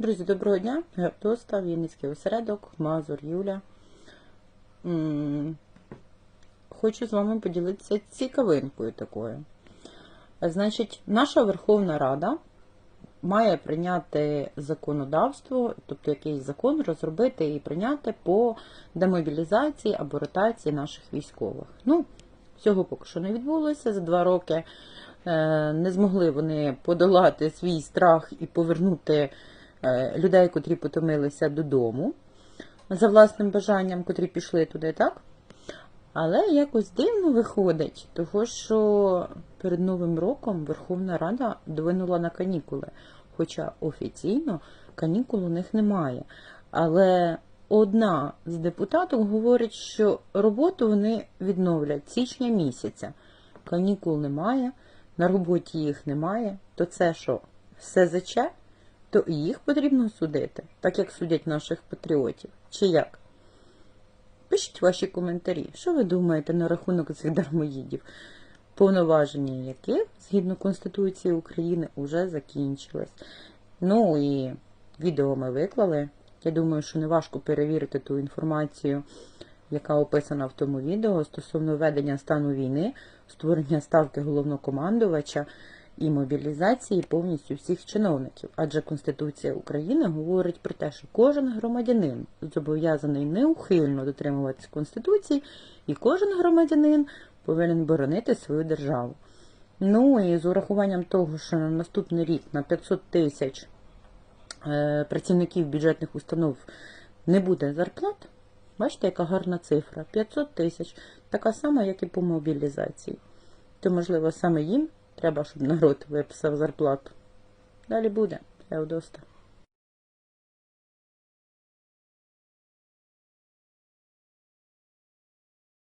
Друзі, доброго дня. Гептоста, Вінницький осередок, Мазур Юля. Хочу з вами поділитися цікавинкою такою. Значить, наша Верховна Рада має прийняти законодавство, тобто якийсь закон розробити і прийняти по демобілізації або ротації наших військових. Ну, цього поки що не відбулося. За два роки е, не змогли вони подолати свій страх і повернути людей, котрі потомилися додому за власним бажанням, котрі пішли туди, так? Але якось дивно виходить, того що перед Новим роком Верховна Рада двинула на канікули. Хоча офіційно канікул у них немає. Але одна з депутаток говорить, що роботу вони відновлять січня місяця. Канікул немає, на роботі їх немає. То це що, СЗЧ? То і їх потрібно судити, так як судять наших патріотів. Чи як? Пишіть ваші коментарі, що ви думаєте на рахунок цих дармоїдів, повноваження яких, згідно Конституції України, вже закінчилось. Ну і відео ми виклали. Я думаю, що не важко перевірити ту інформацію, яка описана в тому відео стосовно ведення стану війни, створення ставки головнокомандувача і мобілізації повністю всіх чиновників. Адже Конституція України говорить про те, що кожен громадянин зобов'язаний неухильно дотримуватися Конституції, і кожен громадянин повинен боронити свою державу. Ну і з урахуванням того, що на наступний рік на 500 тисяч е, працівників бюджетних установ не буде зарплат. Бачите, яка гарна цифра? 500 тисяч, така сама, як і по мобілізації. То, можливо, саме їм треба, щоб народ виписав зарплату. Далі буде. Феодоста.